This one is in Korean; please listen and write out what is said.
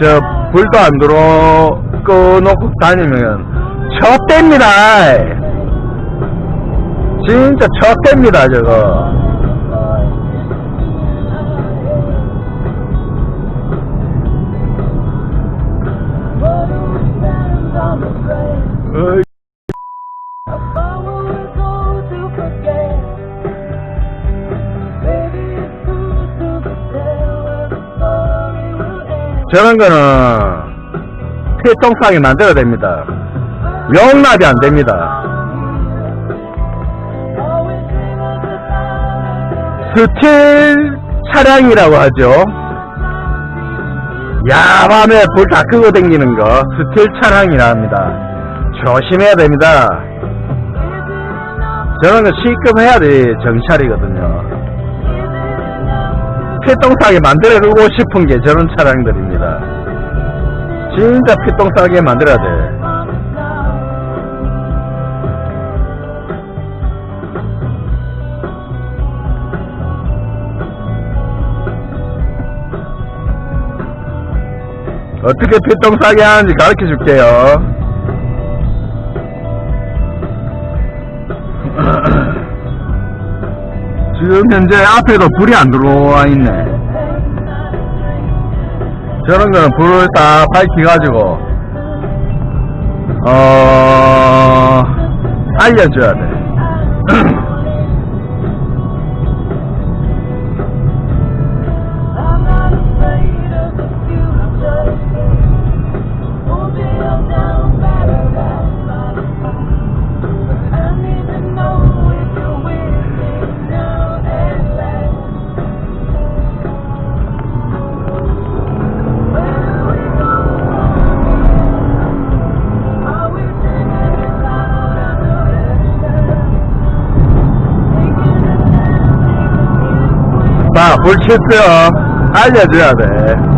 저 불도 안 들어 꺼놓고 다니면 척됩니다. 진짜 척됩니다 저거. 어이, 저런 거는 필통상에 만들어야 됩니다. 용납이 안 됩니다. 스틸 차량이라고 하죠. 야밤에 불 다 끄고 다니는 거 스틸 차량이라 합니다. 조심해야 됩니다. 저런 거 시급해야 돼 정찰이거든요 피똥싸게 만들어주고 싶은 게 저런 차량들입니다 진짜 피똥싸게 만들어야 돼 어떻게 피똥 싸게 하는지 가르쳐 줄게요. 지금 현재 앞에도 불이 안 들어와 있네. 저런 거는 불을 다 밝혀가지고, 어, 알려줘야 돼. 자, 불 켰어요. 알려줘야 돼.